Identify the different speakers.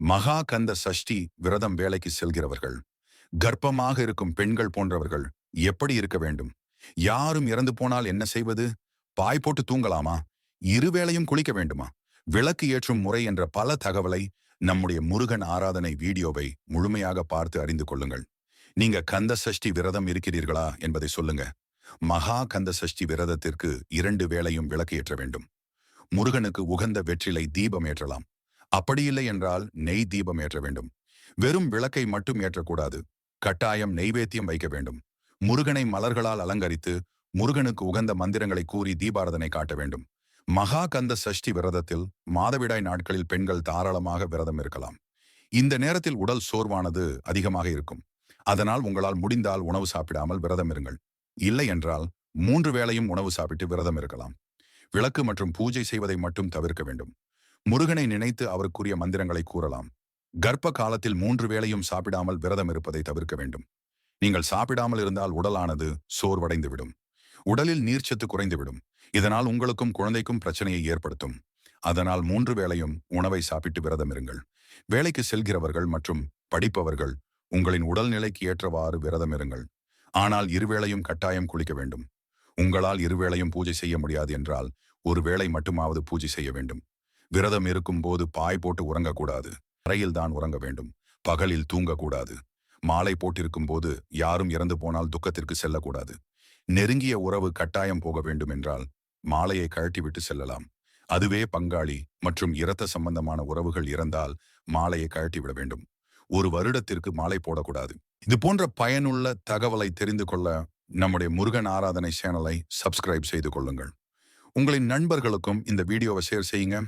Speaker 1: மகா கந்த சஷ்டி விரதம் வேலைக்கு செல்கிறவர்கள் கர்ப்பமாக இருக்கும் பெண்கள் போன்றவர்கள் எப்படி இருக்க வேண்டும்? யாரும் இறந்து போனால் என்ன செய்வது? பாய் போட்டு தூங்கலாமா? இருவேளையும் குளிக்க வேண்டுமா? விளக்கு ஏற்றும் முறை என்ற பல தகவலை நம்முடைய முருகன் ஆராதனை வீடியோவை முழுமையாக பார்த்து அறிந்து கொள்ளுங்கள். நீங்க கந்த சஷ்டி விரதம் இருக்கிறீர்களா என்பதை சொல்லுங்க. மகா கந்த சஷ்டி விரதத்திற்கு இரண்டு வேளையும் விளக்கு ஏற்ற வேண்டும். முருகனுக்கு உகந்த வெற்றிலை தீபம் ஏற்றலாம். அப்படியில்லை என்றால் நெய் தீபம் ஏற்ற வேண்டும். வெறும் விளக்கை மட்டும் ஏற்றக்கூடாது. கட்டாயம் நெய்வேத்தியம் வைக்க வேண்டும். முருகனை மலர்களால் அலங்கரித்து முருகனுக்கு உகந்த மந்திரங்களை கூறி தீபாரதனை காட்ட வேண்டும். மகா கந்த சஷ்டி விரதத்தில் மாதவிடாய் நாட்களில் பெண்கள் தாராளமாக விரதம் இருக்கலாம். இந்த நேரத்தில் உடல் சோர்வானது அதிகமாக இருக்கும். அதனால் உங்களால் முடிந்தால் உணவு சாப்பிடாமல் விரதம் இருங்கள். இல்லை என்றால் மூன்று வேளையும் உணவு சாப்பிட்டு விரதம் இருக்கலாம். விளக்கு மற்றும் பூஜை செய்வதை மட்டும் தவிர்க்க வேண்டும். முருகனை நினைத்து அவருக்குரிய மந்திரங்களை கூறலாம். கர்ப்ப காலத்தில் மூன்று வேளையும் சாப்பிடாமல் விரதம் இருப்பதை தவிர்க்க வேண்டும். நீங்கள் சாப்பிடாமல் இருந்தால் உடலானது சோர்வடைந்துவிடும். உடலில் நீர்ச்சத்து குறைந்துவிடும். இதனால் உங்களுக்கும் குழந்தைக்கும் பிரச்சனையை ஏற்படுத்தும். அதனால் மூன்று வேளையும் உணவை சாப்பிட்டு விரதம் இருங்கள். வேலைக்கு செல்கிறவர்கள் மற்றும் படிப்பவர்கள் உங்களின் உடல்நிலைக்கு ஏற்றவாறு விரதம் இருங்கள். ஆனால் இருவேளையும் கட்டாயம் குளிக்க வேண்டும். உங்களால் இருவேளையும் பூஜை செய்ய முடியாது என்றால் ஒரு வேளை மட்டுமாவது பூஜை செய்ய வேண்டும். விரதம் இருக்கும் போது பாய் போட்டு உறங்கக்கூடாது. அறையில் தான் உறங்க வேண்டும். பகலில் தூங்கக்கூடாது. மாலை போட்டிருக்கும் போது யாரும் இறந்து போனால் துக்கத்திற்கு செல்லக்கூடாது. நெருங்கிய உறவு கட்டாயம் போக வேண்டும் என்றால் மாலையை கழட்டிவிட்டு செல்லலாம். அதுவே பங்காளி மற்றும் இரத்த சம்பந்தமான உறவுகள் இறந்தால் மாலையை கழட்டிவிட வேண்டும். ஒரு வருடத்திற்கு மாலை போடக்கூடாது. இது போன்ற பயனுள்ள தகவலை தெரிந்து கொள்ள நம்முடைய முருகன் ஆராதனை சேனலை சப்ஸ்கிரைப் செய்து கொள்ளுங்கள். உங்களின் நண்பர்களுக்கும் இந்த வீடியோவை ஷேர் செய்யுங்க.